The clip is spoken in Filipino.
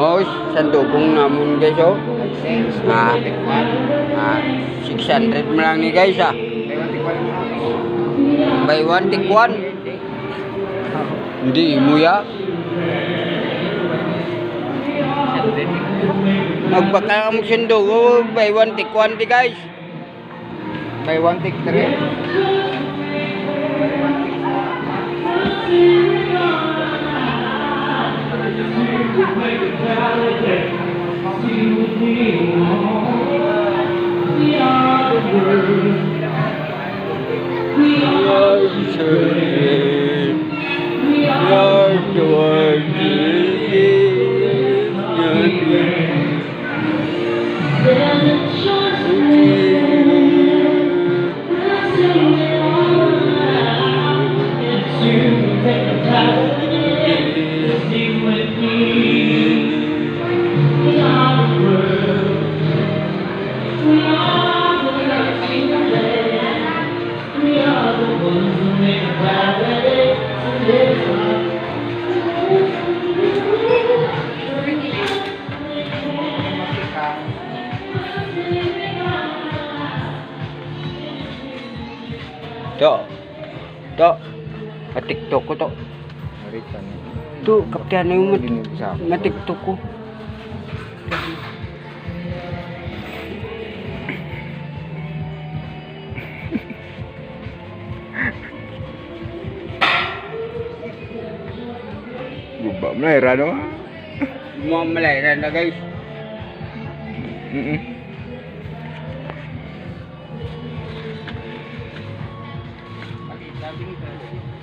Oh, sa dugong namon guys oh. Ah, ah, 600 mo lang ni guys ah. Buy one, take one. Hindi mo ya. Magbaka mo sundo, oh, buy one, take one di guys. Buy one, take three. make a validate. See with me. Ka-tiktok ko to. Narita niya. To, kaptiyan na yung mat matiktok ko. Guba mo na. Mga malay na guys. Mm-mm. Tá Obrigado.